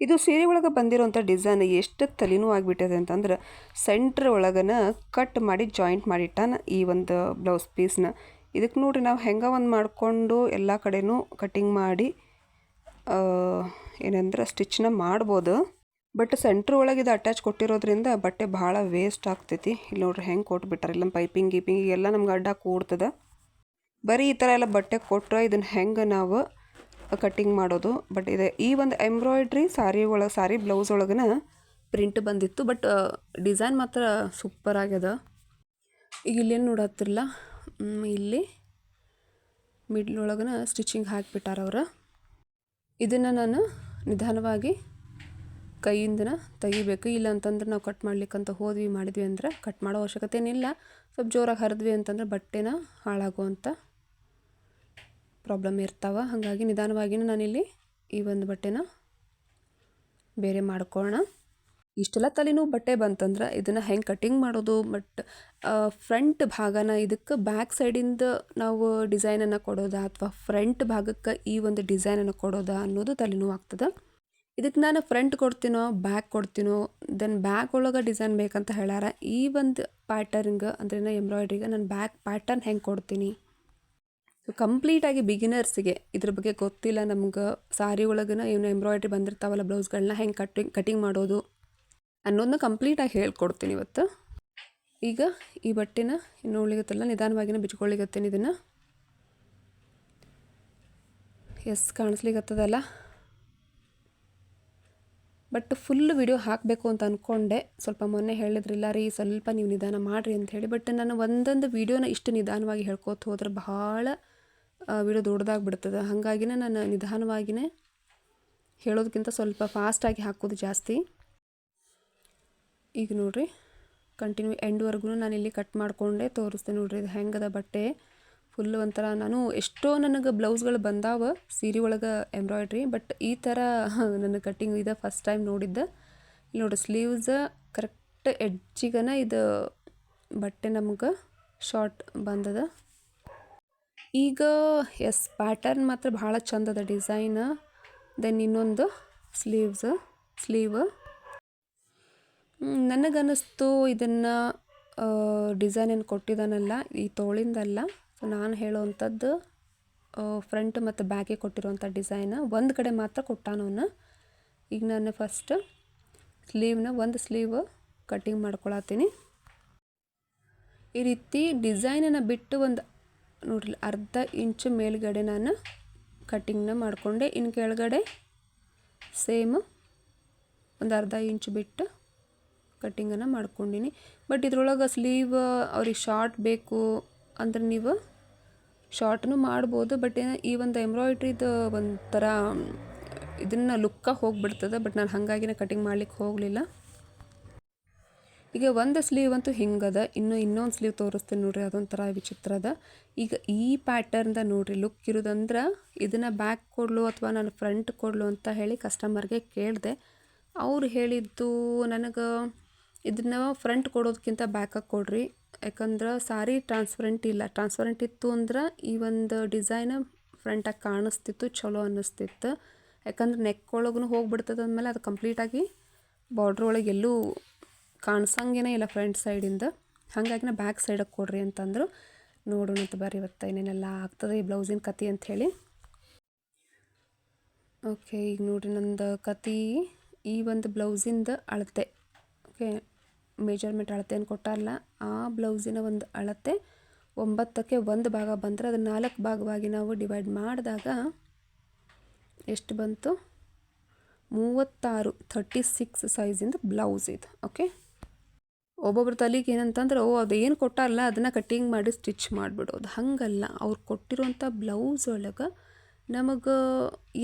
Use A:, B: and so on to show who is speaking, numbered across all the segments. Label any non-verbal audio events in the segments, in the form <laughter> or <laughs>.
A: ಇದು ಸೀರೆ ಒಳಗೆ ಬಂದಿರೋಂಥ ಡಿಸೈನ್ ಎಷ್ಟು ತಲೆನೂ ಆಗಿಬಿಟ್ಟಿದೆ ಅಂತಂದ್ರೆ ಸೆಂಟ್ರ್ ಒಳಗನ ಕಟ್ ಮಾಡಿ ಜಾಯಿಂಟ್ ಮಾಡಿಟ್ಟಾನ ಈ ಒಂದು ಬ್ಲೌಸ್ ಪೀಸ್ನ. ಇದಕ್ಕೆ ನೋಡಿರಿ ನಾವು ಹೆಂಗೆ ಒಂದು ಮಾಡಿಕೊಂಡು ಎಲ್ಲ ಕಡೆನೂ ಕಟ್ಟಿಂಗ್ ಮಾಡಿ ಏನಂದ್ರೆ ಸ್ಟಿಚ್ನ ಮಾಡ್ಬೋದು. ಬಟ್ ಸೆಂಟ್ರ್ ಒಳಗೆ ಇದು ಅಟ್ಯಾಚ್ ಕೊಟ್ಟಿರೋದ್ರಿಂದ ಬಟ್ಟೆ ಭಾಳ ವೇಸ್ಟ್ ಆಗ್ತೈತಿ. ಇಲ್ಲಿ ನೋಡ್ರಿ ಹೆಂಗೆ ಕೊಟ್ಬಿಟ್ಟಾರೆ. ಇಲ್ಲ ಪೈಪಿಂಗ್ ಗೀಪಿಂಗ್ ಎಲ್ಲ ನಮ್ಗೆ ಅಡ್ಡ ಕೂಡ್ತದೆ. ಬರೀ ಈ ಥರ ಎಲ್ಲ ಬಟ್ಟೆ ಕೊಟ್ಟರೆ ಇದನ್ನು ಹೆಂಗೆ ನಾವು ಕಟ್ಟಿಂಗ್ ಮಾಡೋದು. ಬಟ್ ಇದೆ, ಈ ಒಂದು ಎಂಬ್ರಾಯ್ಡ್ರಿ ಸಾರಿ ಒಳಗೆ ಸಾರಿ ಬ್ಲೌಸ್ ಒಳಗನ ಪ್ರಿಂಟ್ ಬಂದಿತ್ತು. ಬಟ್ ಡಿಸೈನ್ ಮಾತ್ರ ಸೂಪರ್ ಆಗ್ಯದ. ಈಗ ಇಲ್ಲೇನು ನೋಡತ್ತಿರಲ್ಲ ಇಲ್ಲಿ ಮಿಡ್ಲ್ ಒಳಗನ ಸ್ಟಿಚಿಂಗ್ ಹಾಕಿಬಿಟ್ಟಾರ ಅವ್ರು. ಇದನ್ನು ನಾನು ನಿಧಾನವಾಗಿ ಕೈಯಿಂದನ ತೆಗಿಬೇಕು. ಇಲ್ಲ ಅಂತಂದ್ರೆ ನಾವು ಕಟ್ ಮಾಡ್ಲಿಕ್ಕಂತ ಹೋದ್ವಿ, ಮಾಡಿದ್ವಿ ಅಂದ್ರೆ ಕಟ್ ಮಾಡೋ ಅವಶ್ಯಕತೆ ಏನಿಲ್ಲ ಸ್ವಲ್ಪ ಜೋರಾಗಿ ಹರಿದ್ವಿ ಅಂತಂದ್ರೆ ಬಟ್ಟೆನ ಹಾಳಾಗುವಂಥ ಪ್ರಾಬ್ಲಮ್ ಇರ್ತಾವೆ. ಹಾಗಾಗಿ ನಿಧಾನವಾಗಿನೂ ನಾನಿಲ್ಲಿ ಈ ಒಂದು ಬಟ್ಟೆನ ಬೇರೆ ಮಾಡ್ಕೊಳ್ಳೋಣ ಇಷ್ಟೆಲ್ಲ ತಲೆನೋವು ಬಟ್ಟೆ ಬಂತಂದ್ರೆ ಇದನ್ನು ಹೆಂಗೆ ಕಟಿಂಗ್ ಮಾಡೋದು ಬಟ್ ಫ್ರಂಟ್ ಭಾಗನ ಇದಕ್ಕೆ ಬ್ಯಾಕ್ ಸೈಡಿಂದ ನಾವು ಡಿಸೈನನ್ನು ಕೊಡೋದಾ ಅಥವಾ ಫ್ರಂಟ್ ಭಾಗಕ್ಕೆ ಈ ಒಂದು ಡಿಸೈನನ್ನು ಕೊಡೋದಾ ಅನ್ನೋದು ತಲೆನೋವು ಆಗ್ತದೆ. ಇದಕ್ಕೆ ನಾನು ಫ್ರಂಟ್ ಕೊಡ್ತೀನೋ ಬ್ಯಾಕ್ ಕೊಡ್ತೀನೋ ದೆನ್ ಬ್ಯಾಕ್ ಒಳಗೆ ಡಿಸೈನ್ ಬೇಕಂತ ಹೇಳಾರ ಈ ಒಂದು ಪ್ಯಾಟರ್ನ್ಗೆ ಅಂದ್ರೆ ಎಂಬ್ರಾಯ್ಡ್ರಿಗೆ ನಾನು ಬ್ಯಾಕ್ ಪ್ಯಾಟರ್ನ್ ಹೆಂಗೆ ಕೊಡ್ತೀನಿ? ಸೊ ಕಂಪ್ಲೀಟಾಗಿ ಬಿಗಿನರ್ಸ್ಗೆ ಇದ್ರ ಬಗ್ಗೆ ಗೊತ್ತಿಲ್ಲ ನಮ್ಗೆ. ಸಾರಿ ಒಳಗನ ಏನು ಎಂಬ್ರಾಯ್ಡ್ರಿ ಬಂದಿರ್ತಾವಲ್ಲ ಬ್ಲೌಸ್ಗಳನ್ನ ಹೆಂಗೆ ಕಟ್ಟಿಂಗ್ ಕಟಿಂಗ್ ಮಾಡೋದು ಅನ್ನೋದನ್ನ ಕಂಪ್ಲೀಟಾಗಿ ಹೇಳ್ಕೊಡ್ತೀನಿ ಇವತ್ತು. ಈಗ ಈ ಬಟ್ಟೆನ ಇನ್ನು ಉಳಿಗತ್ತಲ್ಲ ನಿಧಾನವಾಗಿನ ಬಿಚ್ಕೊಳ್ಳಿಗತ್ತೇನೆ ಇದನ್ನು. ಎಸ್ ಕಾಣಿಸ್ಲಿಕ್ಕತ್ತದಲ್ಲ ಬಟ್ ಫುಲ್ ವಿಡಿಯೋ ಹಾಕಬೇಕು ಅಂತ ಅಂದ್ಕೊಂಡೆ ಸ್ವಲ್ಪ ಮೊನ್ನೆ ಹೇಳಿದ್ರಿಲ್ಲ ರೀ, ಸ್ವಲ್ಪ ನೀವು ನಿಧಾನ ಮಾಡಿರಿ ಅಂತ ಹೇಳಿ. ಬಟ್ ನಾನು ಒಂದೊಂದು ವೀಡಿಯೋನ ಇಷ್ಟು ನಿಧಾನವಾಗಿ ಹೇಳ್ಕೊತ ಹೋದ್ರೆ ಭಾಳ ವಿಡಿಯೋ ದೊಡ್ಡದಾಗ್ಬಿಡ್ತದೆ. ಹಾಗಾಗಿನೇ ನಾನು ನಿಧಾನವಾಗಿಯೇ ಹೇಳೋದಕ್ಕಿಂತ ಸ್ವಲ್ಪ ಫಾಸ್ಟಾಗಿ ಹಾಕೋದು ಜಾಸ್ತಿ. ಈಗ ನೋಡಿರಿ ಕಂಟಿನ್ಯೂ ಎಂಡ್ವರೆಗೂ ನಾನು ಇಲ್ಲಿ ಕಟ್ ಮಾಡಿಕೊಂಡೆ, ತೋರಿಸ್ತೇನೆ ನೋಡಿರಿ ಇದು ಹೆಂಗದ ಬಟ್ಟೆ. ಫುಲ್ ಒಂಥರ ನಾನು ಎಷ್ಟೋ ನನಗೆ ಬ್ಲೌಸ್ಗಳು ಬಂದಾವ, ಸೀರೆ ಒಳಗೆ ಎಂಬ್ರಾಯ್ಡ್ರಿ ಬಟ್ ಈ ಥರ <laughs> ನನ್ನ ಕಟ್ಟಿಂಗ್ ಇದೆ ಫಸ್ಟ್ ಟೈಮ್ ನೋಡಿದ್ದೆ. ಇಲ್ಲಿ ನೋಡಿ ಸ್ಲೀವ್ಸ್ ಕರೆಕ್ಟ್ ಎಡ್ಜಿಗನ ಇದು ಬಟ್ಟೆ ನಮ್ಗೆ ಶಾರ್ಟ್ ಬಂದದ. ಈಗ ಎಸ್ ಪ್ಯಾಟರ್ನ್ ಮಾತ್ರ ಭಾಳ ಚಂದದ ಡಿಸೈನ್ ದೆನ್ ಇನ್ನೊಂದು ಸ್ಲೀವ್ಸ್ ಸ್ಲೀವ್ ನನಗನ್ನಿಸ್ತು ಇದನ್ನು ಡಿಸೈನ್ ಏನು ಕೊಟ್ಟಿದ್ದಾನಲ್ಲ, ಈ ತೋಳಿಂದಲ್ಲ. ಸೊ ನಾನು ಹೇಳೋವಂಥದ್ದು ಫ್ರಂಟ್ ಮತ್ತು ಬ್ಯಾಕಿಗೆ ಕೊಟ್ಟಿರುವಂಥ ಡಿಸೈನ್ ಒಂದು ಕಡೆ ಮಾತ್ರ ಕೊಟ್ಟಾನವನ್ನ ಈಗ ನಾನು ಫಸ್ಟ್ ಸ್ಲೀವ್ನ ಒಂದು ಸ್ಲೀವ್ ಕಟ್ಟಿಂಗ್ ಮಾಡ್ಕೊಳತ್ತೀನಿ. ಈ ರೀತಿ ಡಿಸೈನನ್ನು ಬಿಟ್ಟು ಒಂದು ನೋಡ್ರಿ, ಅರ್ಧ ಇಂಚು ಮೇಲ್ಗಡೆ ನಾನು ಕಟ್ಟಿಂಗ್ನ ಮಾಡಿಕೊಂಡೆ. ಇನ್ನು ಕೆಳಗಡೆ ಸೇಮ್ ಒಂದು ಅರ್ಧ ಇಂಚ್ ಬಿಟ್ಟು ಕಟ್ಟಿಂಗನ್ನು ಮಾಡ್ಕೊಂಡಿನಿ. ಬಟ್ ಇದ್ರೊಳಗೆ ಸ್ಲೀವ್ ಅವ್ರಿಗೆ ಶಾರ್ಟ್ ಬೇಕು ಅಂದ್ರೆ ನೀವು ಶಾರ್ಟ್ನು ಮಾಡ್ಬೋದು. ಬಟ್ ಏನೋ, ಈ ಒಂದು ಎಂಬ್ರಾಯ್ಡ್ರಿದು ಒಂಥರ, ಇದನ್ನು ಲುಕ್ಕ ಹೋಗ್ಬಿಡ್ತದೆ. ಬಟ್ ನಾನು ಹಾಗಾಗಿನೇ ಕಟಿಂಗ್ ಮಾಡ್ಲಿಕ್ಕೆ ಹೋಗಲಿಲ್ಲ. ಈಗ ಒಂದು ಸ್ಲೀವ್ ಅಂತೂ ಹಿಂಗದ? ಇನ್ನು ಇನ್ನೊಂದು ಸ್ಲೀವ್ ತೋರಿಸ್ತೀನಿ ನೋಡ್ರಿ, ಅದೊಂಥರ ವಿಚಿತ್ರದ. ಈಗ ಈ ಪ್ಯಾಟರ್ನ್ದ ನೋಡ್ರಿ ಲುಕ್ ಇರೋದಂದ್ರೆ ಇದನ್ನು ಬ್ಯಾಕ್ ಕೊಡಲು ಅಥವಾ ನಾನು ಫ್ರಂಟ್ ಕೊಡಲು ಅಂತ ಹೇಳಿ ಕಸ್ಟಮರ್ಗೆ ಕೇಳಿದೆ. ಅವ್ರು ಹೇಳಿದ್ದು ನನಗೆ ಇದನ್ನು ಫ್ರಂಟ್ ಕೊಡೋದಕ್ಕಿಂತ ಬ್ಯಾಕಾಗಿ ಕೊಡ್ರಿ. ಯಾಕಂದ್ರೆ ಸಾರಿ ಟ್ರಾನ್ಸ್ಪರೆಂಟ್ ಇಲ್ಲ. ಟ್ರಾನ್ಸ್ಪರೆಂಟ್ ಇತ್ತು ಅಂದ್ರೆ ಈ ಒಂದು ಡಿಸೈನ್ ಫ್ರಂಟಾಗಿ ಕಾಣಿಸ್ತಿತ್ತು, ಚಲೋ ಅನ್ನಿಸ್ತಿತ್ತು. ಯಾಕಂದ್ರೆ ನೆಕ್ ಒಳಗೂ ಹೋಗ್ಬಿಡ್ತದೆ ಅಂದಮೇಲೆ ಅದು ಕಂಪ್ಲೀಟಾಗಿ ಬಾರ್ಡ್ರ್ ಒಳಗೆ ಎಲ್ಲೂ ಕಾಣಿಸಂಗೇನೆ ಇಲ್ಲ ಫ್ರಂಟ್ ಸೈಡಿಂದ. ಹಾಗಾಗಿ ನಾ ಬ್ಯಾಕ್ ಸೈಡಕ್ಕೆ ಕೊಡ್ರಿ ಅಂತಂದರು. ನೋಡೋಣ ಅಂತ ಬರ್ರಿ ಇವತ್ತು ಏನೇನೆಲ್ಲ ಆಗ್ತದೆ ಈ ಬ್ಲೌಸಿನ ಕತಿ ಅಂಥೇಳಿ ಓಕೆ, ಈಗ ನೋಡ್ರಿ ನಂದು ಕತಿ ಈ ಒಂದು ಬ್ಲೌಸಿಂದ ಅಳತೆ. ಓಕೆ ಮೆಜರ್ಮೆಂಟ್ ಅಳತೆಯನ್ನು ಕೊಟ್ಟಾರಲ್ಲ, ಆ ಬ್ಲೌಸಿನ ಒಂದು ಅಳತೆ ಒಂಬತ್ತಕ್ಕೆ ಒಂದು ಭಾಗ ಬಂದರೆ ಅದು ನಾಲ್ಕು ಭಾಗವಾಗಿ ನಾವು ಡಿವೈಡ್ ಮಾಡಿದಾಗ ಎಷ್ಟು ಬಂತು? ಮೂವತ್ತಾರು ಥರ್ಟಿ ಸಿಕ್ಸ್ ಸೈಜಿಂದ ಬ್ಲೌಸ್ ಇದು. ಓಕೆ ಒಬ್ಬೊಬ್ರ ತಲೆಗೆ ಏನಂತಂದ್ರೆ, ಓ, ಅದು ಏನು ಕೊಟ್ಟಾರಲ್ಲ, ಅದನ್ನು ಕಟ್ಟಿಂಗ್ ಮಾಡಿ ಸ್ಟಿಚ್ ಮಾಡಿಬಿಡೋದು. ಹಾಗಲ್ಲ. ಅವ್ರು ಕೊಟ್ಟಿರುವಂಥ ಬ್ಲೌಸ್ ಒಳಗೆ ನಮಗೆ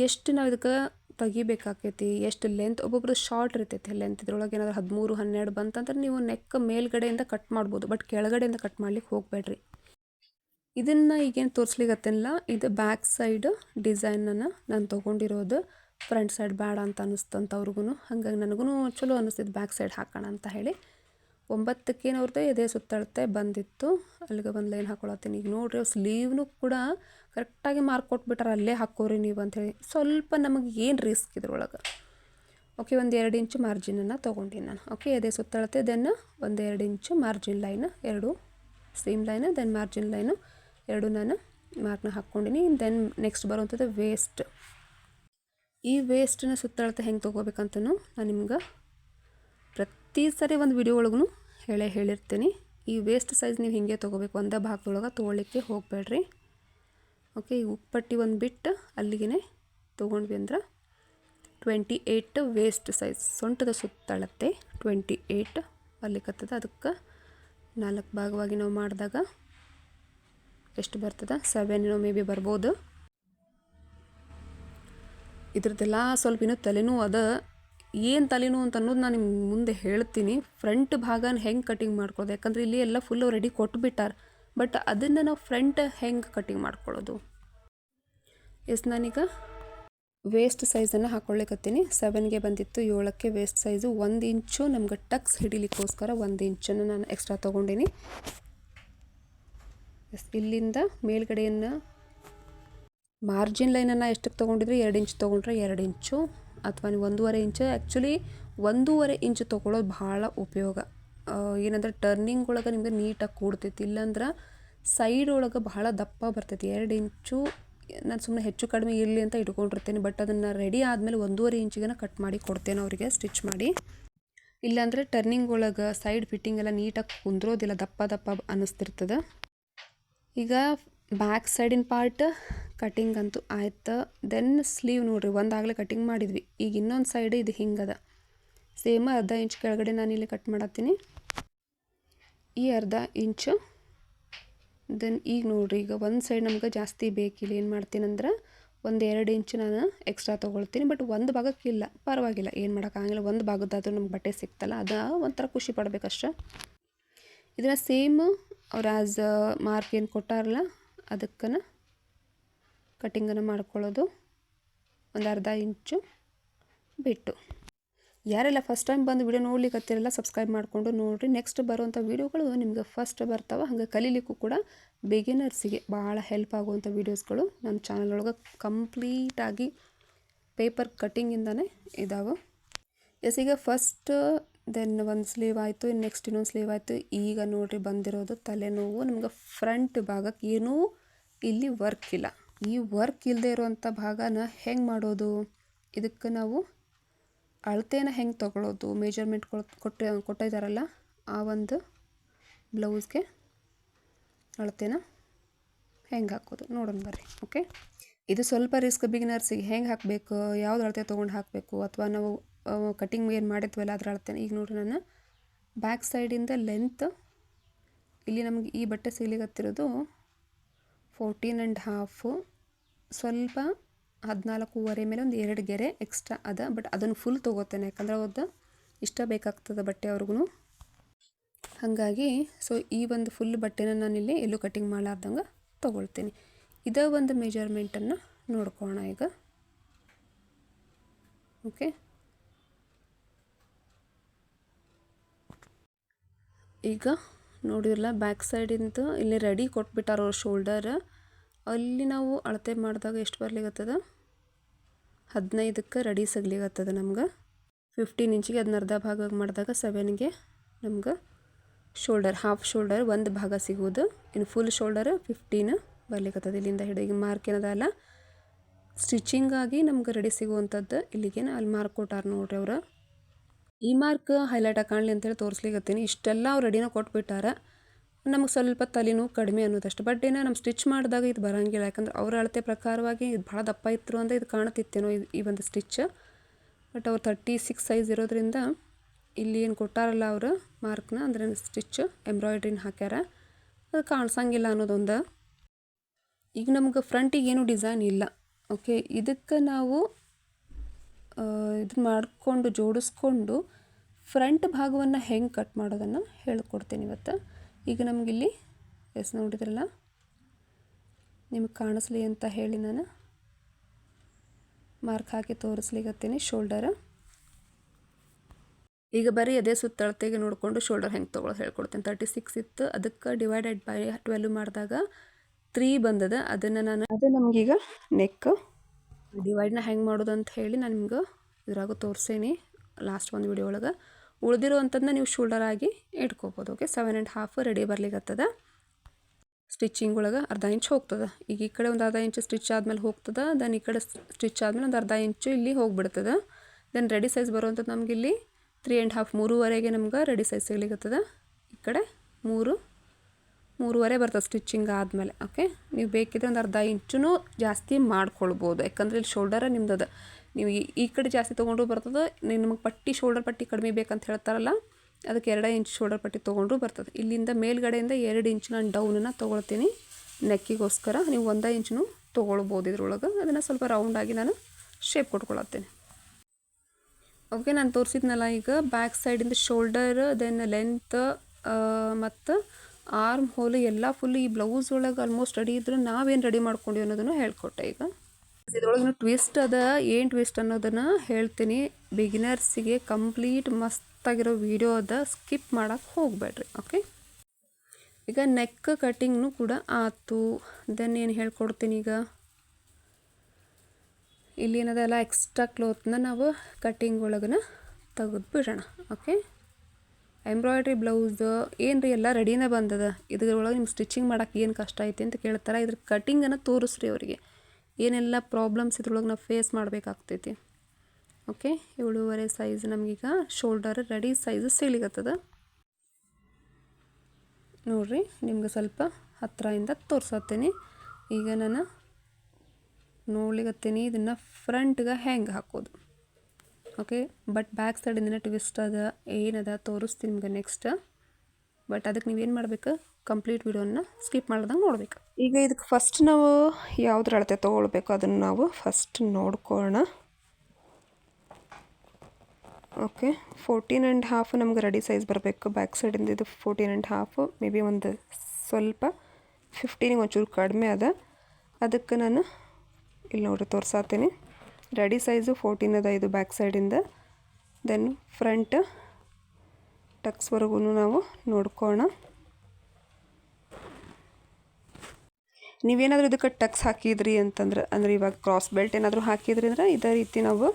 A: ಎಷ್ಟು ನಾವು ಇದಕ್ಕೆ ತೆಗಿಬೇಕಾಕೈತಿ, ಎಷ್ಟು ಲೆಂತ್ ಒಬ್ಬೊಬ್ರು ಶಾರ್ಟ್ ಇರ್ತೈತಿ ಲೆಂತ್ ಇದ್ರೊಳಗೆ ಏನಾದ್ರು ಹದಿಮೂರು, ಹನ್ನೆರಡು ಬಂತಂದ್ರೆ ನೀವು ನೆಕ್ ಮೇಲ್ಗಡೆಯಿಂದ ಕಟ್ ಮಾಡ್ಬೋದು ಬಟ್ ಕೆಳಗಡೆಯಿಂದ ಕಟ್ ಮಾಡ್ಲಿಕ್ಕೆ ಹೋಗಬೇಡ್ರಿ. ಇದನ್ನು ಈಗೇನು ತೋರಿಸ್ಲಿಕ್ಕತ್ತೇನಿಲ್ಲ ಇದು ಬ್ಯಾಕ್ ಸೈಡ್ ಡಿಸೈನನ್ನು ನಾನು ತೊಗೊಂಡಿರೋದು. ಫ್ರಂಟ್ ಸೈಡ್ ಬೇಡ ಅಂತ ಅನ್ನಿಸ್ತಂತ ಅವ್ರಿಗೂ ಹಾಗಾಗಿ ನನಗೂ ಚಲೋ ಅನ್ನಿಸ್ತಿದ್ದು ಬ್ಯಾಕ್ ಸೈಡ್ ಹಾಕೋಣ ಅಂತ ಹೇಳಿ. ಒಂಬತ್ತಕ್ಕೇನು ಅವ್ರದ್ದೇ ಎದೆ ಸುತ್ತಳತೆ ಬಂದಿತ್ತು. ಅಲ್ಲಿಗೆ ಒಂದು ಲೈನ್ ಹಾಕೊಳತ್ತೀನಿ. ಈಗ ನೋಡ್ರಿ ಸ್ಲೀವ್ನು ಕೂಡ ಕರೆಕ್ಟಾಗಿ ಮಾರ್ಕ್ ಕೊಟ್ಬಿಟ್ಟಾರೆ, ಅಲ್ಲೇ ಹಾಕೋರಿ ನೀವು ಅಂಥೇಳಿ ಸ್ವಲ್ಪ ನಮಗೆ ಏನು ರಿಸ್ಕ್ ಇದ್ರೊಳಗೆ? ಓಕೆ ಒಂದು ಎರಡು ಇಂಚು ಮಾರ್ಜಿನನ್ನು ತೊಗೊಂಡಿನಿ ನಾನು. ಓಕೆ ಎದೆ ಸುತ್ತಳತೆ ದೆನ್ ಒಂದು ಎರಡು ಇಂಚು ಮಾರ್ಜಿನ್ ಲೈನ್ ಎರಡು same line then margin line ಎರಡು ನಾನು ಮಾರ್ಕ್ನ ಹಾಕ್ಕೊಂಡಿನಿ. ದೆನ್ ನೆಕ್ಸ್ಟ್ ಬರುವಂಥದ್ದು ವೇಸ್ಟ್ ಈ ವೇಸ್ಟನ್ನ ಸುತ್ತಳತೆ ಹೆಂಗೆ ತೊಗೋಬೇಕಂತನೂ ನಾನು ನಿಮ್ಗೆ ಪ್ರತಿ ಸರಿ ಒಂದು ವಿಡಿಯೋ ಒಳಗೂ ಹೇಳೇ ಹೇಳಿರ್ತೀನಿ. ಈ ವೇಸ್ಟ್ ಸೈಜ್ ನೀವು ಹಿಂಗೆ ತೊಗೋಬೇಕು. ಒಂದೇ ಭಾಗದೊಳಗೆ ತೊಗೊಳ್ಲಿಕ್ಕೆ ಹೋಗಬೇಡ್ರಿ. ಓಕೆ ಈ ಉಪ್ಪಟ್ಟಿ ಒಂದು ಬಿಟ್ಟು ಅಲ್ಲಿಗೆ ತೊಗೊಂಡ್ವಿ ಅಂದ್ರೆ ಟ್ವೆಂಟಿ ಏಯ್ಟ್ ವೇಸ್ಟ್ ಸೈಜ್ ಸೊಂಟದ ಸುತ್ತಳತ್ತೆ ಟ್ವೆಂಟಿ ಏಯ್ಟ್ ಬರ್ಲಿಕ್ಕತ್ತದ ಅದಕ್ಕೆ ನಾಲ್ಕು ಭಾಗವಾಗಿ ನಾವು ಮಾಡಿದಾಗ ಎಷ್ಟು ಬರ್ತದೆ? ಸೆವೆನ್ ಮೇ ಬಿ ಬರ್ಬೋದು. ಇದ್ರದ್ದೆಲ್ಲ ಸ್ವಲ್ಪ ಇನ್ನೂ ತಲೆನೂ ಅದ. ಏನು ತಲೆನೋವು ಅಂತ ಅನ್ನೋದು ನಾನು ನಿಮ್ಮ ಮುಂದೆ ಹೇಳ್ತೀನಿ. ಫ್ರಂಟ್ ಭಾಗನ ಹೆಂಗೆ ಕಟಿಂಗ್ ಮಾಡ್ಕೊಳ್ಳೋದು ಯಾಕಂದ್ರೆ ಇಲ್ಲಿ ಎಲ್ಲ ಫುಲ್ಲು ರೆಡಿ ಕೊಟ್ಬಿಟ್ಟಾರ. ಬಟ್ ಅದನ್ನು ನಾವು ಫ್ರಂಟ್ ಹೆಂಗೆ ಕಟಿಂಗ್ ಮಾಡ್ಕೊಳ್ಳೋದು ಎಸ್ ನಾನೀಗ ವೇಸ್ಟ್ ಸೈಜನ್ನು ಹಾಕ್ಕೊಳ್ಳಿಕತ್ತೀನಿ ಸೆವೆನ್ಗೆ ಬಂದಿತ್ತು, ಏಳಕ್ಕೆ ವೇಸ್ಟ್ ಸೈಜು ಒಂದು ಇಂಚು. ನಮ್ಗೆ ಟಕ್ಸ್ ಹಿಡಿಲಿಕ್ಕೋಸ್ಕರ ಒಂದು ಇಂಚನ್ನು ನಾನು ಎಕ್ಸ್ಟ್ರಾ ತೊಗೊಂಡಿನಿ. ಇಲ್ಲಿಂದ ಮೇಲ್ಗಡೆಯನ್ನು ಮಾರ್ಜಿನ್ ಲೈನನ್ನು ಎಷ್ಟಕ್ಕೆ ತೊಗೊಂಡಿದ್ರೆ? ಎರಡು ಇಂಚು ತೊಗೊಂಡ್ರೆ ಎರಡು ಇಂಚು. ಅಥವಾ ನೀವು ಒಂದೂವರೆ ಇಂಚು ಆ್ಯಕ್ಚುಲಿ ಒಂದೂವರೆ ಇಂಚು ತೊಗೊಳೋದು ಭಾಳ ಉಪಯೋಗ. ಏನಂದ್ರೆ ಟರ್ನಿಂಗ್ ಒಳಗೆ ನಿಮಗೆ ನೀಟಾಗಿ ಕೂಡ್ತೈತಿ, ಇಲ್ಲಾಂದ್ರೆ ಸೈಡ್ ಒಳಗೆ ಭಾಳ ದಪ್ಪ ಬರ್ತೈತಿ. ಎರಡು ಇಂಚು, ನಾನು ಸುಮ್ಮನೆ ಹೆಚ್ಚು ಕಡಿಮೆ ಇರಲಿ ಅಂತ ಇಟ್ಕೊಂಡಿರ್ತೇನೆ ಬಟ್ ಅದನ್ನು ರೆಡಿ ಆದಮೇಲೆ ಒಂದೂವರೆ ಇಂಚಿಗೆ ಕಟ್ ಮಾಡಿ ಕೊಡ್ತೇನೆ ಅವರಿಗೆ ಸ್ಟಿಚ್ ಮಾಡಿ. ಇಲ್ಲಾಂದರೆ ಟರ್ನಿಂಗ್ ಒಳಗೆ ಸೈಡ್ ಫಿಟ್ಟಿಂಗ್ ಎಲ್ಲ ನೀಟಾಗಿ ಕುಂದ್ರೋದಿಲ್ಲ, ದಪ್ಪ ದಪ್ಪ ಅನ್ನಿಸ್ತಿರ್ತದೆ ಈಗ ಬ್ಯಾಕ್ ಸೈಡಿನ ಪಾರ್ಟ್ ಕಟಿಂಗ್ ಅಂತೂ ಆಯ್ತು. ದೆನ್ ಸ್ಲೀವ್ ನೋಡ್ರಿ, ಒಂದಾಗಲೇ ಕಟಿಂಗ್ ಮಾಡಿದ್ವಿ. ಈಗ ಇನ್ನೊಂದು ಸೈಡ್ ಇದು ಹಿಂಗದ ಸೇಮ್ ಅರ್ಧ ಇಂಚ್ ಕೆಳಗಡೆ ನಾನು ಇಲ್ಲಿ ಕಟ್ ಮಾಡತ್ತೀನಿ. ಈ ಅರ್ಧ ಇಂಚು ದೆನ್ ಈಗ ನೋಡ್ರಿ, ಈಗ ಒಂದು ಸೈಡ್ ನಮ್ಗೆ ಜಾಸ್ತಿ ಬೇಕಿಲ್ಲ ಏನು ಮಾಡ್ತೀನಿ ಅಂದ್ರೆ, ಒಂದು ಎರಡು ಇಂಚು ನಾನು ಎಕ್ಸ್ಟ್ರಾ ತೊಗೊಳ್ತೀನಿ. ಬಟ್ ಒಂದು ಭಾಗಕ್ಕಿಲ್ಲ ಪರವಾಗಿಲ್ಲ, ಏನು ಮಾಡೋಕ್ಕಾಗಿಲ್ಲ ಒಂದು ಭಾಗದಾದರೂ ನಮ್ಗೆ ಬಟ್ಟೆ ಸಿಕ್ತಲ್ಲ, ಅದು ಒಂಥರ ಖುಷಿ ಪಡಬೇಕಷ್ಟೆ. ಇದನ್ನು ಸೇಮ್ ಅವ್ರು ಆ್ಯಸ್ ಮಾರ್ಕ್ ಏನು ಕೊಟ್ಟಾರಲ್ಲ ಅದಕ್ಕನ ಕಟಿಂಗನ್ನು ಮಾಡ್ಕೊಳ್ಳೋದು ಒಂದು ಅರ್ಧ ಇಂಚು ಬಿಟ್ಟು. ಯಾರೆಲ್ಲ ಫಸ್ಟ್ ಟೈಮ್ ಬಂದು ವಿಡಿಯೋ ನೋಡ್ಲಿಕ್ಕೆ ಸಬ್ಸ್ಕ್ರೈಬ್ ಮಾಡಿಕೊಂಡು ನೋಡಿರಿ. ನೆಕ್ಸ್ಟ್ ಬರುವಂಥ ವೀಡಿಯೋಗಳು ನಿಮಗೆ ಫಸ್ಟ್ ಬರ್ತಾವೆ. ಹಾಗೆ ಕಲೀಲಿಕ್ಕೂ ಕೂಡ ಬಿಗಿನರ್ಸಿಗೆ ಭಾಳ ಹೆಲ್ಪ್ ಆಗುವಂಥ ವೀಡಿಯೋಸ್ಗಳು ನಮ್ಮ ಚಾನಲ್ ಒಳಗೆ ಕಂಪ್ಲೀಟಾಗಿ ಪೇಪರ್ ಕಟ್ಟಿಂಗಿಂದನೇ ಇದಾವೆ. ಎಸ್ ಈಗ ಫಸ್ಟ್ ದೆನ್ ಒಂದು ಸ್ಲೀವ್ ಆಯಿತು ನೆಕ್ಸ್ಟ್ ಇನ್ನೊಂದು ಸ್ಲೀವ್ ಆಯಿತು. ಈಗ ನೋಡಿರಿ ಬಂದಿರೋದು ತಲೆನೋವು. ನಮ್ಗೆ ಫ್ರಂಟ್ ಭಾಗಕ್ಕೆ ಏನೂ ಇಲ್ಲಿ ವರ್ಕ್ ಇಲ್ಲ. ಈ ವರ್ಕ್ ಇಲ್ಲದೆ ಇರುವಂಥ ಭಾಗನ ಹೆಂಗೆ ಮಾಡೋದು? ಇದಕ್ಕೆ ನಾವು ಅಳತೆನ ಹೆಂಗೆ ತೊಗೊಳೋದು? ಮೆಜರ್ಮೆಂಟ್ ಕೊಟ್ಟ ಕೊಟ್ಟಿದ್ದಾರಲ್ಲ ಆ ಒಂದು ಬ್ಲೌಸ್ಗೆ ಅಳತೆನ ಹೆಂಗೆ ಹಾಕೋದು? ನೋಡೋಣ ಬರ್ರಿ ಓಕೆ ಇದು ಸ್ವಲ್ಪ ರಿಸ್ಕ್ ಬಿಗಿನರ್ಸಿಗೆ ಹೆಂಗೆ ಹಾಕಬೇಕು? ಯಾವ್ದು ಅಳತೆ ತೊಗೊಂಡು ಹಾಕಬೇಕು? ಅಥವಾ ನಾವು ಕಟಿಂಗ್ ಏನು ಮಾಡಿದ್ವಲ್ಲ ಅದ್ರ ಅಳತೆ ಈಗ ನೋಡ್ರಿ ನಾನು ಬ್ಯಾಕ್ ಸೈಡಿಂದ ಲೆಂತ್ ಇಲ್ಲಿ ನಮಗೆ ಈ ಬಟ್ಟೆ ಸಿಗ್ಲಿಗತ್ತಿರೋದು ಫೋರ್ಟೀನ್ ಆ್ಯಂಡ್ ಹಾಫು ಸ್ವಲ್ಪ ಹದಿನಾಲ್ಕೂವರೆ ಮೇಲೆ ಒಂದು ಎರಡು ಗೆರೆ ಎಕ್ಸ್ಟ್ರಾ ಅದ ಬಟ್ ಅದನ್ನು ಫುಲ್ ತೊಗೋತೇನೆ. ಯಾಕಂದ್ರೆ ಅವ್ರದ್ದು ಇಷ್ಟ ಬೇಕಾಗ್ತದೆ ಬಟ್ಟೆ ಅವ್ರಿಗೂ ಹಾಗಾಗಿ ಸೊ ಈ ಒಂದು ಫುಲ್ ಬಟ್ಟೆನ ನಾನಿಲ್ಲಿ ಎಲ್ಲೂ ಕಟಿಂಗ್ ಮಾಡಲಾರ್ದಂಗೆ ತೊಗೊಳ್ತೀನಿ. ಇದೇ ಒಂದು ಮೆಜರ್ಮೆಂಟನ್ನು ನೋಡ್ಕೋಣ ಈಗ. ಓಕೆ ಈಗ ನೋಡಿರಲ್ಲ ಬ್ಯಾಕ್ ಸೈಡಿಂದು ಇಲ್ಲಿ ರೆಡಿ ಕೊಟ್ಬಿಟ್ಟಾರ ಅವ್ರ ಶೋಲ್ಡರ್ ಅಲ್ಲಿ ನಾವು ಅಳತೆ ಮಾಡಿದಾಗ ಎಷ್ಟು ಬರ್ಲಿಗತ್ತದ ಹದಿನೈದಕ್ಕೆ ರೆಡಿ ಸಿಗ್ಲಿಗತ್ತದ ನಮ್ಗೆ. ಫಿಫ್ಟೀನ್ ಇಂಚಿಗೆ ಅದನ್ನ ಅರ್ಧ ಭಾಗ ಮಾಡಿದಾಗ ಸೆವೆನ್ಗೆ ನಮ್ಗೆ ಶೋಲ್ಡರ್ ಹಾಫ್ ಶೋಲ್ಡರ್ ಒಂದು ಭಾಗ ಸಿಗೋದು ಇನ್ನು ಫುಲ್ ಶೋಲ್ಡರ್ ಫಿಫ್ಟೀನ್ ಬರ್ಲಿಕ್ಕತ್ತದ ಇಲ್ಲಿಂದ ಹಿಡಿದು ಮಾರ್ಕ್ ಏನದಲ್ಲ ಸ್ಟಿಚಿಂಗಾಗಿ ನಮ್ಗೆ ರೆಡಿ ಸಿಗುವಂಥದ್ದು ಇಲ್ಲಿಗೆ ಅಲ್ಲಿ ಮಾರ್ಕ್ ಕೊಟ್ಟಾರ ನೋಡ್ರಿ ಅವ್ರು. ಈ ಮಾರ್ಕ್ ಹೈಲೈಟ್ ಕಾಣಲಿ ಅಂತೇಳಿ ತೋರಿಸ್ಲಿಕ್ಕತ್ತೀನಿ ಇಷ್ಟೆಲ್ಲ ಅವ್ರು ರೆಡಿನ ಕೊಟ್ಬಿಟ್ಟಾರ. ನಮಗೆ ಸ್ವಲ್ಪ ತಲೆನೋವು ಕಡಿಮೆ ಅನ್ನೋದಷ್ಟು. ಬಟ್ ಏನೋ ನಮ್ಮ ಸ್ಟಿಚ್ ಮಾಡಿದಾಗ ಇದು ಬರೋಂಗಿಲ್ಲ. ಯಾಕಂದ್ರೆ ಅವ್ರ ಅಳತೆ ಪ್ರಕಾರವಾಗಿ ಇದು ಭಾಳ ದಪ್ಪ ಇತ್ತು ಅಂದರೆ ಇದು ಕಾಣುತ್ತಿತ್ತೇನೋ ಈ ಒಂದು ಸ್ಟಿಚ್ ಬಟ್ ಅವ್ರು ತರ್ಟಿ ಸಿಕ್ಸ್ ಸೈಜ್ ಇರೋದ್ರಿಂದ ಇಲ್ಲಿ ಏನು ಕೊಟ್ಟಾರಲ್ಲ ಅವರು ಮಾರ್ಕ್ನ, ಅಂದರೆ ಸ್ಟಿಚ್ ಎಂಬ್ರಾಯ್ಡ್ರಿನ ಹಾಕ್ಯಾರ. ಅದು ಕಾಣಿಸಂಗಿಲ್ಲ ಅನ್ನೋದೊಂದು. ಈಗ ನಮ್ಗೆ ಫ್ರಂಟಿಗೆ ಏನು ಡಿಸೈನ್ ಇಲ್ಲ. ಓಕೆ ಇದಕ್ಕೆ ನಾವು ಇದು ಮಾಡಿಕೊಂಡು ಜೋಡಿಸ್ಕೊಂಡು ಫ್ರಂಟ್ ಭಾಗವನ್ನು ಹೆಂಗೆ ಕಟ್ ಮಾಡೋದನ್ನು ಹೇಳ್ಕೊಡ್ತೀನಿ ಇವತ್ತು. ಈಗ ನಮಗಿಲ್ಲಿ, ಎಸ್ ನೋಡಿದ್ರಲ್ಲ? ನಿಮಗೆ ಕಾಣಿಸ್ಲಿ ಅಂತ ಹೇಳಿ ನಾನು ಮಾರ್ಕ್ ಹಾಕಿ ತೋರಿಸ್ಲಿಗತ್ತೀನಿ ಶೋಲ್ಡರ್ ಈಗ ಬರೀ ಅದೇ ಸುತ್ತಳತೆಗೆ ನೋಡಿಕೊಂಡು ಶೋಲ್ಡರ್ ಹೆಂಗೆ ತೊಗೊಳೋದು ಹೇಳ್ಕೊಡ್ತೀನಿ. ತರ್ಟಿ ಸಿಕ್ಸ್ ಇತ್ತು, ಅದಕ್ಕೆ ಡಿವೈಡೆಡ್ ಬೈ ಟ್ವೆಲ್ವ್ ಮಾಡಿದಾಗ ತ್ರೀ ಬಂದದ, ಅದನ್ನು ನಾನು ಅದು ನಮಗೀಗ ನೆಕ್ ಡಿವೈಡ್ನ ಹೆಂಗೆ ಮಾಡೋದು ಅಂತ ಹೇಳಿ ನಾನು ನಿಮ್ಗೆ ಇದ್ರಾಗ ತೋರಿಸೇನಿ ಲಾಸ್ಟ್ ಒಂದು ವಿಡಿಯೋ ಒಳಗೆ. ಉಳಿದಿರುವಂಥದ್ದನ್ನ ನೀವು ಶೋಲ್ಡರ್ ಆಗಿ ಇಟ್ಕೋಬೋದು okay seven and half ready ಬರ್ಲಿಕ್ಕತ್ತದ stitching ಒಳಗೆ ಅರ್ಧ ಇಂಚ್ ಹೋಗ್ತದೆ. ಈಗ ಈ ಕಡೆ ಒಂದು ಅರ್ಧ ಇಂಚ್ ಸ್ಟಿಚ್ ಆದಮೇಲೆ ಹೋಗ್ತದೆ ದೆನ್ ಈ ಕಡೆ ಸ್ಟಿಚ್ ಆದಮೇಲೆ ಒಂದು ಅರ್ಧ ಇಂಚು ಇಲ್ಲಿ ಹೋಗಿಬಿಡ್ತದೆ. ದೆನ್ ರೆಡಿ ಸೈಜ್ ಬರುವಂಥದ್ದು ನಮ್ಗೆ ಇಲ್ಲಿ ತ್ರೀ ಆ್ಯಂಡ್ ಹಾಫ್ ಮೂರುವರೆಗೆ ನಮ್ಗೆ ರೆಡಿ ಸೈಜ್ ಸಿಗ್ಲಿಕ್ಕತ್ತದ ಈ ಕಡೆ ಮೂರು ಮೂರುವರೆ ಬರ್ತದೆ ಸ್ಟಿಚಿಂಗ್ ಆದಮೇಲೆ ಓಕೆ ನೀವು ಬೇಕಿದ್ರೆ ಒಂದು ಅರ್ಧ ಇಂಚೂ ಜಾಸ್ತಿ ಮಾಡ್ಕೊಳ್ಬೋದು. ಯಾಕಂದರೆ ಇಲ್ಲಿ ಶೋಲ್ಡರ ನಿಮ್ದದ ನೀವು ಈ ಕಡೆ ಜಾಸ್ತಿ ತೊಗೊಂಡ್ರು ಬರ್ತದೆ ನಿಮಗೆ ಪಟ್ಟಿ ಶೋಲ್ಡರ್ ಪಟ್ಟಿ ಕಡಿಮೆ ಬೇಕಂತ ಹೇಳ್ತಾರಲ್ಲ, ಅದಕ್ಕೆ ಎರಡು ಇಂಚ್ ಶೋಲ್ಡರ್ ಪಟ್ಟಿ ತೊಗೊಂಡ್ರು ಬರ್ತದೆ. ಇಲ್ಲಿಂದ ಮೇಲ್ಗಡೆಯಿಂದ ಎರಡು ಇಂಚ್ ನಾನು ಡೌನನ್ನು ತೊಗೊಳ್ತೀನಿ. ನೆಕ್ಕಿಗೋಸ್ಕರ ನೀವು ಒಂದು ಇಂಚು ತೊಗೊಳ್ಬೋದು ಇದ್ರೊಳಗೆ. ಅದನ್ನು ಸ್ವಲ್ಪ ರೌಂಡಾಗಿ ನಾನು ಶೇಪ್ ಕೊಟ್ಕೊಳತ್ತೇನೆ. ಓಕೆ ನಾನು ತೋರಿಸಿದ್ನಲ್ಲ ಈಗ ಬ್ಯಾಕ್ ಸೈಡಿಂದ ಶೋಲ್ಡರ್ ದೆನ್ ಲೆಂತ್ ಮತ್ತು ಆರ್ಮ್ ಹೋಲು ಎಲ್ಲ ಫುಲ್ ಈ ಬ್ಲೌಸ್ ಒಳಗೆ ಆಲ್ಮೋಸ್ಟ್ ರೆಡಿ ಇದ್ರೆ ನಾವೇನು ರೆಡಿ ಮಾಡ್ಕೊಂಡ್ವಿ ಅನ್ನೋದನ್ನು ಹೇಳ್ಕೊಟ್ಟೆ ಈಗ. ಇದ್ರೊಳಗೆ ಟ್ವಿಸ್ಟ್ ಅದ. ಏನು ಟ್ವಿಸ್ಟ್ ಅನ್ನೋದನ್ನು ಹೇಳ್ತೀನಿ. ಬಿಗಿನರ್ಸಿಗೆ ಕಂಪ್ಲೀಟ್ ಮಸ್ತಾಗಿರೋ ವಿಡಿಯೋ ಅದ. ಸ್ಕಿಪ್ ಮಾಡೋಕ್ಕೆ ಹೋಗಬೇಡ್ರಿ ಓಕೆ ಈಗ ನೆಕ್ ಕಟ್ಟಿಂಗ್ನು ಕೂಡ ಆತು. ದೆನ್ ಏನು ಹೇಳ್ಕೊಡ್ತೀನಿ ಈಗ? ಇಲ್ಲಿ ಏನದಲ್ಲ ಎಕ್ಸ್ಟ್ರಾ ಕ್ಲೋತ್ನ ನಾವು ಕಟ್ಟಿಂಗ್ ಒಳಗನ ತೆಗೆದು ಬಿಡೋಣ ಓಕೆ ಎಂಬ್ರಾಯ್ಡ್ರಿ ಬ್ಲೌಸ್ ಏನು ರೀ ಎಲ್ಲ ರೆಡಿನೇ ಬಂದದ. ಇದ್ರೊಳಗೆ ನಿಮ್ಗೆ ಸ್ಟಿಚಿಂಗ್ ಮಾಡೋಕ್ಕೆ ಏನು ಕಷ್ಟ ಐತಿ ಅಂತ ಕೇಳ್ತಾರೆ. ಇದ್ರ ಕಟ್ಟಿಂಗನ್ನು ತೋರಿಸ್ರಿ ಅವರಿಗೆ. ಏನೆಲ್ಲ ಪ್ರಾಬ್ಲಮ್ಸ್ ಇದ್ರೊಳಗೆ ನಾವು ಫೇಸ್ ಮಾಡಬೇಕಾಗ್ತೈತಿ. ಓಕೆ ಏಳುವರೆ ಸೈಜ್ ನಮಗೀಗ ಶೋಲ್ಡರ್ ರೆಡಿ ಸೈಜ್ ಸೀಳಿಗತ್ತದ. ನೋಡಿರಿ, ನಿಮ್ಗೆ ಸ್ವಲ್ಪ ಹತ್ತಿರದಿಂದ ತೋರ್ಸತ್ತೀನಿ. ಈಗ ನಾನು ನೋಡ್ಲಿಕತ್ತೀನಿ, ಇದನ್ನು ಫ್ರಂಟ್ಗೆ ಹೆಂಗೆ ಹಾಕೋದು. ಓಕೆ ಬಟ್ ಬ್ಯಾಕ್ ಸೈಡಿಂದ ಟ್ವಿಸ್ಟ್ ಅದ, ಏನದ ತೋರಿಸ್ತೀನಿ ನಿಮ್ಗೆ ನೆಕ್ಸ್ಟ್ ಬಟ್ ಅದಕ್ಕೆ ನೀವೇನು ಮಾಡಬೇಕು? ಕಂಪ್ಲೀಟ್ ವಿಡಿಯೋನ ಸ್ಕಿಪ್ ಮಾಡ್ದಂಗೆ ನೋಡ್ಬೇಕು. ಈಗ ಇದಕ್ಕೆ ಫಸ್ಟ್ ನಾವು ಯಾವ್ದ್ರ ಅಳತೆ ತೊಗೊಳ್ಬೇಕು? ಅದನ್ನು ನಾವು ಫಸ್ಟ್ ನೋಡ್ಕೊಳ್ಳೋಣ ಓಕೆ ಫೋರ್ಟೀನ್ ಆ್ಯಂಡ್ ಹಾಫ್ ನಮ್ಗೆ ರೆಡಿ ಸೈಜ್ ಬರಬೇಕು. ಬ್ಯಾಕ್ ಸೈಡಿಂದ ಇದು fourteen and half may be ಒಂದು ಸ್ವಲ್ಪ ಫಿಫ್ಟೀನಿಗೆ ಒಂಚೂರು ಕಡಿಮೆ ಅದ. ಅದಕ್ಕೆ ನಾನು ಇಲ್ಲಿ ನೋಡ್ರಿ, ತೋರ್ಸಾತೀನಿ. ರೆಡಿ ಸೈಜು ಫೋರ್ಟೀನ್ ಅದ ಇದು ಬ್ಯಾಕ್ ಸೈಡಿಂದ. ದೆನ್ ಫ್ರಂಟ್ ಟಕ್ಸ್ವರೆಗೂ ನಾವು ನೋಡ್ಕೋಣ. ನೀವೇನಾದರೂ ಇದಕ್ಕೆ ಟಕ್ಸ್ ಹಾಕಿದ್ರಿ ಅಂತಂದ್ರೆ, ಅಂದ್ರೆ ಇವಾಗ ಕ್ರಾಸ್ ಬೆಲ್ಟ್ ಏನಾದರೂ ಹಾಕಿದ್ರಿ ಅಂದ್ರೆ ಇದೇ ರೀತಿ ನಾವು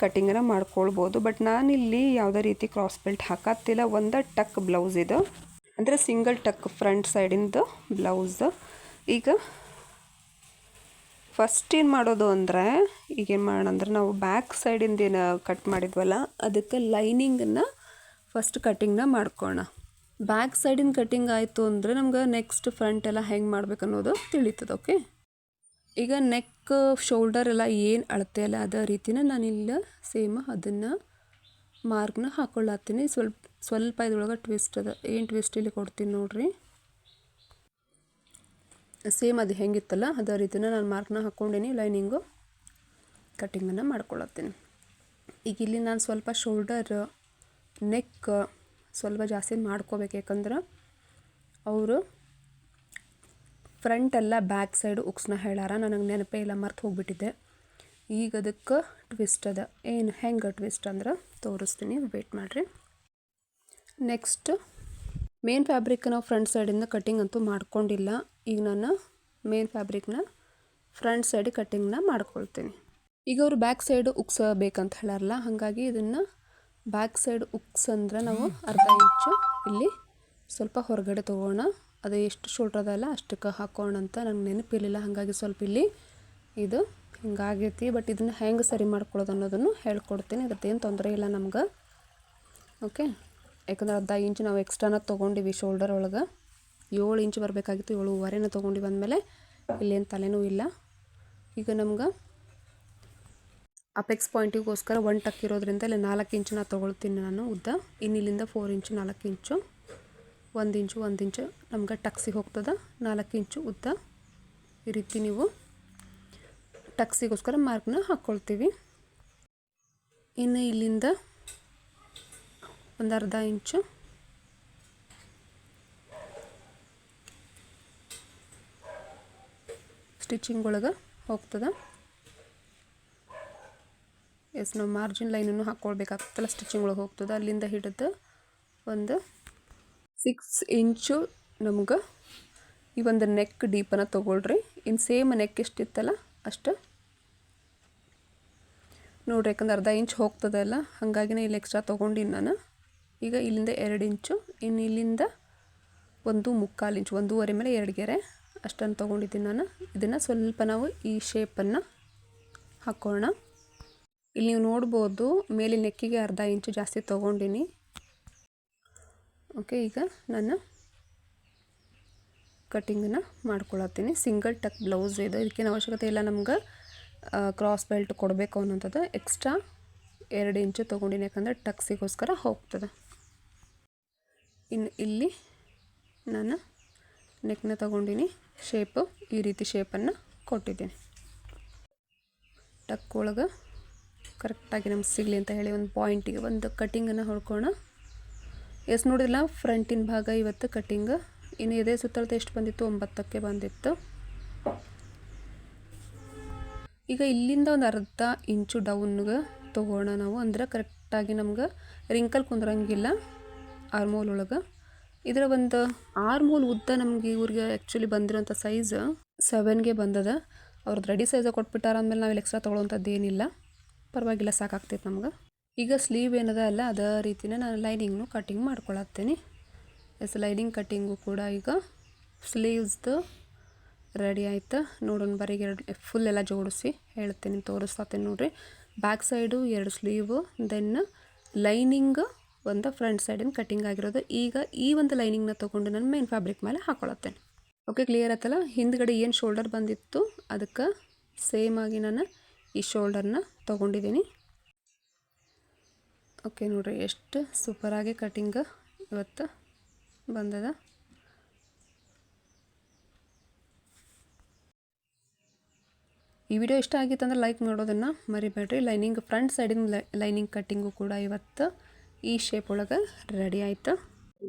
A: ಕಟ್ಟಿಂಗನ್ನು ಮಾಡ್ಕೊಳ್ಬೋದು. ಬಟ್ ನಾನಿಲ್ಲಿ ಯಾವುದೇ ರೀತಿ ಕ್ರಾಸ್ ಬೆಲ್ಟ್ ಹಾಕತ್ತಿಲ್ಲ. ಒಂದು ಟಕ್ ಬ್ಲೌಸ್ ಇದು. ಅಂದರೆ ಸಿಂಗಲ್ ಟಕ್ ಫ್ರಂಟ್ ಸೈಡಿಂದು ಬ್ಲೌಸ್ ಈಗ ಫಸ್ಟ್ ಏನು ಮಾಡೋದು ಅಂದರೆ, ಈಗೇನು ಮಾಡೋಣ ಅಂದರೆ ನಾವು ಬ್ಯಾಕ್ ಸೈಡಿಂದ ಏನು ಕಟ್ ಮಾಡಿದ್ವಲ್ಲ, ಅದಕ್ಕೆ ಲೈನಿಂಗನ್ನು ಫಸ್ಟ್ ಕಟ್ಟಿಂಗ್ನ ಮಾಡ್ಕೋಣ ಬ್ಯಾಕ್ ಸೈಡಿನ ಕಟ್ಟಿಂಗ್ ಆಯಿತು ಅಂದರೆ ನಮ್ಗೆ ನೆಕ್ಸ್ಟ್ ಫ್ರಂಟ್ ಎಲ್ಲ ಹೆಂಗೆ ಮಾಡ್ಬೇಕು ಅನ್ನೋದು ತಿಳಿತದೆ ಓಕೆ ಈಗ ನೆಕ್ ಶೋಲ್ಡರ್ ಎಲ್ಲ ಏನು ಅಳತೆ ಅಲ್ಲ, ಅದೇ ರೀತಿನ ನಾನಿಲ್ಲ ಸೇಮ್ ಅದನ್ನು ಮಾರ್ಕ್ನ ಹಾಕೊಳ್ಳತ್ತೀನಿ ಸ್ವಲ್ಪ ಸ್ವಲ್ಪ ಇದ್ರೊಳಗೆ ಟ್ವಿಸ್ಟ್ ಅದ. ಏನು ಟ್ವಿಸ್ಟ್ ಇಲ್ಲಿ ಕೊಡ್ತೀನಿ ನೋಡಿರಿ. ಸೇಮ್ ಅದು ಹೆಂಗಿತ್ತಲ್ಲ, ಅದೇ ರೀತಿನ ನಾನು ಮಾರ್ಕ್ನ ಹಾಕ್ಕೊಂಡೀನಿ ಲೈನಿಂಗು ಕಟ್ಟಿಂಗನ್ನು ಮಾಡ್ಕೊಳತ್ತೀನಿ. ಈಗ ಇಲ್ಲಿ ನಾನು ಸ್ವಲ್ಪ ಶೋಲ್ಡರ್ ನೆಕ್ ಸ್ವಲ್ಪ ಜಾಸ್ತಿ ಮಾಡ್ಕೋಬೇಕು, ಯಾಕಂದ್ರೆ ಅವರು ಫ್ರಂಟ್ ಎಲ್ಲ ಬ್ಯಾಕ್ ಸೈಡ್ ಉಕ್ಸ್ನ ಹೇಳಾರ ನನಗೆ ನೆನಪೇ ಇಲ್ಲ, ಮರ್ತು ಹೋಗ್ಬಿಟ್ಟಿದ್ದೆ. ಈಗ ಅದಕ್ಕೆ ಟ್ವಿಸ್ಟ್ ಅದ. ಏನು ಹೆಂಗೆ ಟ್ವಿಸ್ಟ್ ಅಂದ್ರೆ ತೋರಿಸ್ತೀನಿ ವೇಟ್ ಮಾಡಿರಿ. ನೆಕ್ಸ್ಟ್ ಮೇನ್ ಫ್ಯಾಬ್ರಿಕ್ ನಾವು ಫ್ರಂಟ್ ಸೈಡಿಂದ ಕಟ್ಟಿಂಗ್ ಅಂತೂ ಮಾಡ್ಕೊಂಡಿಲ್ಲ. ಈಗ ನಾನು ಮೇನ್ ಫ್ಯಾಬ್ರಿಕ್ನ ಫ್ರಂಟ್ ಸೈಡ್ ಕಟ್ಟಿಂಗ್ನ ಮಾಡ್ಕೊಳ್ತೀನಿ. ಈಗ ಅವರು ಬ್ಯಾಕ್ ಸೈಡ್ ಉಕ್ಸ ಬೇಕಂತ ಹೇಳಾರಲ್ಲ, ಹಾಗಾಗಿ ಇದನ್ನು ಬ್ಯಾಕ್ ಸೈಡ್ ಉಕ್ಸ್ ಅಂದ್ರೆ ನಾವು ಅರ್ಧ ಇಂಚು ಇಲ್ಲಿ ಸ್ವಲ್ಪ ಹೊರಗಡೆ ತೊಗೋಣ. ಅದು ಎಷ್ಟು ಶೋಲ್ಡ್ರ್ ಅದಲ್ಲ ಅಷ್ಟಕ್ಕೆ ಹಾಕೋಣ ಅಂತ ನಂಗೆ ನೆನಪಿರಲಿಲ್ಲ, ಹಾಗಾಗಿ ಸ್ವಲ್ಪ ಇಲ್ಲಿ ಇದು ಹಿಂಗಾಗೈತಿ. ಬಟ್ ಇದನ್ನು ಹೆಂಗೆ ಸರಿ ಮಾಡ್ಕೊಳ್ಳೋದು ಅನ್ನೋದನ್ನು ಹೇಳ್ಕೊಡ್ತೀನಿ ಅದ್ರದ್ದೇನು ತೊಂದರೆ ಇಲ್ಲ ನಮ್ಗೆ. ಓಕೆ ಯಾಕಂದ್ರೆ ಅರ್ಧ ಇಂಚು ನಾವು ಎಕ್ಸ್ಟ್ರಾನ ತೊಗೊಂಡಿವಿ ಶೋಲ್ಡರ್ ಒಳಗೆ. ಏಳು ಇಂಚು ಬರಬೇಕಾಗಿತ್ತು, ಏಳುವರೆನ ತೊಗೊಂಡು ಬಂದಮೇಲೆ ಇಲ್ಲೇನು ತಲೆನೂ ಇಲ್ಲ. ಈಗ ನಮ್ಗೆ ಅಪೆಕ್ಸ್ ಪಾಯಿಂಟಿಗೋಸ್ಕರ ಒನ್ ಟಕ್ ಇರೋದ್ರಿಂದ ಇಲ್ಲಿ ನಾಲ್ಕು ಇಂಚು ನಾ ತೊಗೊಳ್ತೀನಿ ನಾನು ಉದ್ದ. ಇನ್ನು ಇಲ್ಲಿಂದ ಫೋರ್ ಇಂಚು, ನಾಲ್ಕು ಇಂಚು, ಒಂದು ಇಂಚು ಒಂದು ಇಂಚು ನಮ್ಗೆ ಟಕ್ಸಿಗೆ ಹೋಗ್ತದೆ ನಾಲ್ಕು ಇಂಚು ಉದ್ದ. ಈ ರೀತಿ ನೀವು ಟಕ್ಸಿಗೋಸ್ಕರ ಮಾರ್ಕ್ನ ಹಾಕ್ಕೊಳ್ತೀವಿ ಇನ್ನು ಇಲ್ಲಿಂದ ಒಂದು ಅರ್ಧ ಇಂಚು ಸ್ಟಿಚಿಂಗ್ ಒಳಗೆ ಹೋಗ್ತದೆ. ಎಸ್ ನಾವು ಮಾರ್ಜಿನ್ ಲೈನನ್ನು ಹಾಕ್ಕೊಳ್ಬೇಕಾಗ್ತಲ್ಲ ಸ್ಟಿಚಿಂಗ್ ಒಳಗೆ ಹೋಗ್ತದೆ. ಅಲ್ಲಿಂದ ಹಿಡಿದು ಒಂದು ಸಿಕ್ಸ್ ಇಂಚು ನಮ್ಗೆ ಈ ಒಂದು ನೆಕ್ ಡೀಪನ್ನು ತೊಗೊಳ್ರಿ. ಇನ್ನು ಸೇಮ್ ನೆಕ್ ಎಷ್ಟಿತ್ತಲ್ಲ, ಅಷ್ಟು. ನೋಡ್ರಿ, ಯಾಕಂದ್ರೆ ಅರ್ಧ ಇಂಚ್ ಹೋಗ್ತದಲ್ಲ, ಹಾಗಾಗಿನೇ ಇಲ್ಲಿ ಎಕ್ಸ್ಟ್ರಾ ತೊಗೊಂಡಿನಿ ನಾನು. ಈಗ ಇಲ್ಲಿಂದ ಎರಡು ಇಂಚು ಇನ್ನು ಇಲ್ಲಿಂದ ಒಂದು ಮುಕ್ಕಾಲು ಇಂಚು ಒಂದೂವರೆ ಮೇಲೆ ಎರಡು ಗೆರೆ. ಅಷ್ಟನ್ನು ತೊಗೊಂಡಿದ್ದೀನಿ ನಾನು. ಇದನ್ನು ಸ್ವಲ್ಪ ನಾವು ಈ ಶೇಪನ್ನು ಹಾಕೋಣ. ಇಲ್ಲಿ ನೀವು ನೋಡ್ಬೋದು, ಮೇಲೆ ನೆಕ್ಕಿಗೆ ಅರ್ಧ ಇಂಚು ಜಾಸ್ತಿ ತೊಗೊಂಡಿನಿ. ಓಕೆ ಈಗ ನಾನು ಕಟ್ಟಿಂಗನ್ನು ಮಾಡ್ಕೊಳತ್ತೀನಿ. ಸಿಂಗಲ್ ಟಕ್ ಬ್ಲೌಸ್ ಇದು. ಇದಕ್ಕೇನು ಅವಶ್ಯಕತೆ ಇಲ್ಲ ನಮ್ಗೆ ಕ್ರಾಸ್ ಬೆಲ್ಟ್ ಕೊಡಬೇಕು ಅನ್ನೋಂಥದ್ದು. ಎಕ್ಸ್ಟ್ರಾ ಎರಡು ಇಂಚು ತೊಗೊಂಡಿನಿ, ಯಾಕಂದರೆ ಟಕ್ಸಿಗೋಸ್ಕರ ಹೋಗ್ತದೆ. ಇನ್ನು ಇಲ್ಲಿ ನಾನು ನೆಕ್ನ ತಗೊಂಡಿನಿ. ಶೇಪು ಈ ರೀತಿ ಶೇಪನ್ನು ಕೊಟ್ಟಿದ್ದೀನಿ. ಟಕ್ ಒಳಗೆ ಕರೆಕ್ಟಾಗಿ ನಮ್ಗೆ ಸಿಗಲಿ ಅಂತ ಹೇಳಿ ಒಂದು ಪಾಯಿಂಟಿಗೆ ಒಂದು ಕಟ್ಟಿಂಗನ್ನು ಹೊಡ್ಕೋಣ ಎಷ್ಟು ನೋಡಿದಿಲ್ಲ ಫ್ರಂಟಿನ ಭಾಗ ಇವತ್ತು ಕಟ್ಟಿಂಗ್ ಇನ್ನು ಇದೇ ಸುತ್ತಳತೆ ಎಷ್ಟು ಬಂದಿತ್ತು? ಒಂಬತ್ತಕ್ಕೆ ಬಂದಿತ್ತು. ಈಗ ಇಲ್ಲಿಂದ ಒಂದು ಅರ್ಧ ಇಂಚು ಡೌನ್ಗೆ ತೊಗೋಣ ನಾವು. ಅಂದ್ರೆ ಕರೆಕ್ಟಾಗಿ ನಮ್ಗೆ ರಿಂಕಲ್ ಕುಂದ್ರಂಗಿಲ್ಲ. ಆರ್ಮೋಲ್ ಒಳಗೆ. ಇದರ ಒಂದು ಆರ್ಮೋಲ್ ಉದ್ದ ನಮಗೆ ಇವ್ರಿಗೆ ಆ್ಯಕ್ಚುಲಿ ಬಂದಿರೋಂಥ ಸೈಜ್ ಸೆವೆನ್ಗೆ ಬಂದದ. ಅವ್ರದ್ದು ರೆಡಿ ಸೈಜ ಕೊಟ್ಬಿಟ್ಟಾರ ಅಂದಮೇಲೆ ನಾವು ಎಕ್ಸ್ಟ್ರಾ ತೊಗೊಳೋಂಥದ್ದು ಏನಿಲ್ಲ. ಪರವಾಗಿಲ್ಲ ಸಾಕಾಗ್ತೈತೆ ನಮ್ಗೆ. ಈಗ ಸ್ಲೀವ್ ಏನದ ಅಲ್ಲ, ಅದೇ ರೀತಿನೇ ನಾನು ಲೈನಿಂಗ್ನು ಕಟ್ಟಿಂಗ್ ಮಾಡ್ಕೊಳತ್ತೀನಿ. ಎಸ್ ಲೈನಿಂಗ್ ಕಟ್ಟಿಂಗು ಕೂಡ ಈಗ ಸ್ಲೀವ್ಸ್ದು ರೆಡಿ ಆಯ್ತು. ನೋಡೋಣ, ಬರೀಗೆ ಎರಡು ಫುಲ್ ಎಲ್ಲ ಜೋಡಿಸಿ ಹೇಳ್ತೀನಿ ತೋರಿಸ್ತೀನಿ ನೋಡಿರಿ. ಬ್ಯಾಕ್ ಸೈಡು ಎರಡು ಸ್ಲೀವು ದೆನ್ ಲೈನಿಂಗ್ ಒಂದು ಫ್ರಂಟ್ ಸೈಡಿನ ಕಟ್ಟಿಂಗ್ ಆಗಿರೋದು. ಈಗ ಈ ಒಂದು ಲೈನಿಂಗ್ನ ತೊಗೊಂಡು ನಾನು ಮೇನ್ ಫ್ಯಾಬ್ರಿಕ್ ಮೇಲೆ ಹಾಕೊಳತ್ತೇನೆ. ಓಕೆ ಕ್ಲಿಯರ್ ಆಯ್ತಲ್ಲ ಹಿಂದ್ಗಡೆ ಏನು ಶೋಲ್ಡರ್ ಬಂದಿತ್ತು, ಅದಕ್ಕೆ ಸೇಮ್ ಆಗಿ ನಾನು ಈ ಶೋಲ್ಡರ್ನ ತೊಗೊಂಡಿದ್ದೀನಿ ಓಕೆ ನೋಡಿರಿ, ಎಷ್ಟು ಸೂಪರಾಗಿ ಕಟ್ಟಿಂಗ್ ಇವತ್ತು ಬಂದದ. ಈ ವಿಡಿಯೋ ಇಷ್ಟ ಆಗಿತ್ತಂದ್ರೆ ಲೈಕ್ ಮಾಡೋದನ್ನು ಮರಿಬೇಡ್ರಿ. ಲೈನಿಂಗ್ ಫ್ರಂಟ್ ಸೈಡಿನ ಲೈನಿಂಗ್ ಕಟ್ಟಿಂಗು ಕೂಡ ಇವತ್ತು ಈ ಶೇಪ್ ಒಳಗೆ ರೆಡಿ ಆಯಿತು.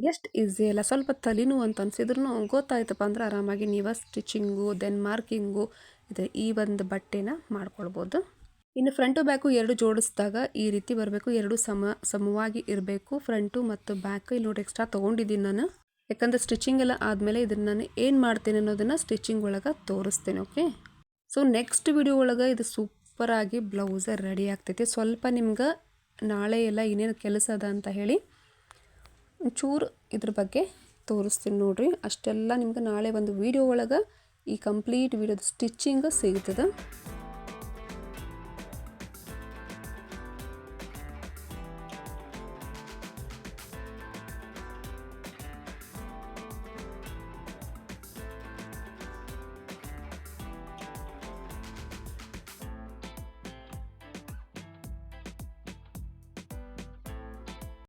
A: ಎಷ್ಟು ಈಸಿ ಅಲ್ಲ. ಸ್ವಲ್ಪ ತಲೆನೂ ಅಂತ ಅನ್ಸಿದ್ರು ಗೊತ್ತಾಯ್ತಪ್ಪ ಅಂದ್ರೆ ಆರಾಮಾಗಿ ನೀವು ಸ್ಟಿಚಿಂಗು ದೆನ್ ಮಾರ್ಕಿಂಗು ಇದೆ ಈ ಒಂದು ಬಟ್ಟೆನ ಮಾಡ್ಕೊಳ್ಬೋದು. ಇನ್ನು ಫ್ರಂಟು ಬ್ಯಾಕು ಎರಡು ಜೋಡಿಸಿದಾಗ ಈ ರೀತಿ ಬರಬೇಕು. ಎರಡು ಸಮ, ಸಮವಾಗಿ ಇರಬೇಕು. ಫ್ರಂಟು ಮತ್ತು ಬ್ಯಾಕ್ ಇಲ್ಲಿ ನೋಡಿ ಎಕ್ಸ್ಟ್ರಾ ತೊಗೊಂಡಿದ್ದೀನಿ ನಾನು. ಯಾಕಂದರೆ ಸ್ಟಿಚಿಂಗ್ ಎಲ್ಲ ಆದಮೇಲೆ ಇದನ್ನು ನಾನು ಏನು ಮಾಡ್ತೀನಿ ಅನ್ನೋದನ್ನು ಸ್ಟಿಚಿಂಗ್ ಒಳಗೆ ತೋರಿಸ್ತೀನಿ ಓಕೆ ಸೊ ನೆಕ್ಸ್ಟ್ ವಿಡಿಯೋ ಒಳಗೆ ಇದು ಸೂಪರಾಗಿ ಬ್ಲೌಸ ರೆಡಿ ಆಗ್ತೈತಿ. ಸ್ವಲ್ಪ ನಿಮ್ಗೆ ನಾಳೆ ಎಲ್ಲ ಏನೇನು ಕೆಲಸ ಅದ ಅಂತ ಹೇಳಿ ಚೂರು ಇದ್ರ ಬಗ್ಗೆ ತೋರಿಸ್ತೀನಿ ನೋಡಿರಿ. ಅಷ್ಟೆಲ್ಲ ನಿಮ್ಗೆ ನಾಳೆ ಒಂದು ವೀಡಿಯೋ ಒಳಗೆ ಈ ಕಂಪ್ಲೀಟ್ ವೀಡಿಯೋದ ಸ್ಟಿಚ್ಚಿಂಗ್ ಸಿಗ್ತದೆ.